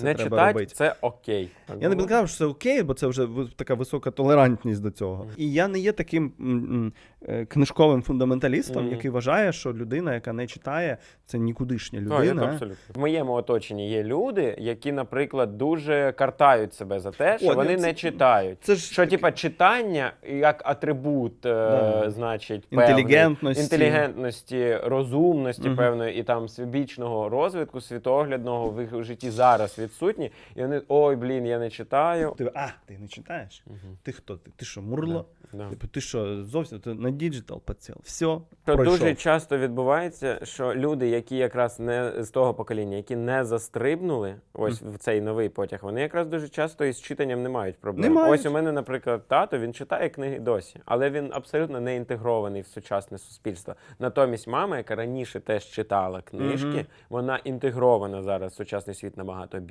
Це не читати робити. це окей. Я не б казав, що це окей, бо це вже така висока толерантність до цього. І я не є таким м, м, е, книжковим фундаменталістом, Мгм. який вважає, що людина, яка не читає, це нікудишня Так, людина. абсолютно. В моєму оточенні є люди, які, наприклад, дуже картають себе за те, що О, вони ну, не читають. Це ж Що, типа, читання як атрибут, е, Да. значить, певний, інтелігентності. інтелігентності, розумності Мгм. певної і там свібічного розвитку, світоглядного в їх житті зараз відсутні. І вони ой, блін, я не читаю. Ти, а, ти не читаєш? Мгм. Ти хто? Ти, ти що, мурло? Да. Типу, ти що, зовсім ти на діджитал поціл? Все, Що пройшов. дуже часто відбувається, що люди, які якраз не з того покоління, які не застрибнули ось в цей новий потяг, вони якраз дуже часто із читанням не мають проблем. Не мають. Ось у мене, наприклад, тато він читає книги досі, але він абсолютно не інтегрований в сучасне суспільство. Натомість мама, яка раніше теж читала книжки, Мгм. вона інтегрована зараз в сучасний світ набагато більше.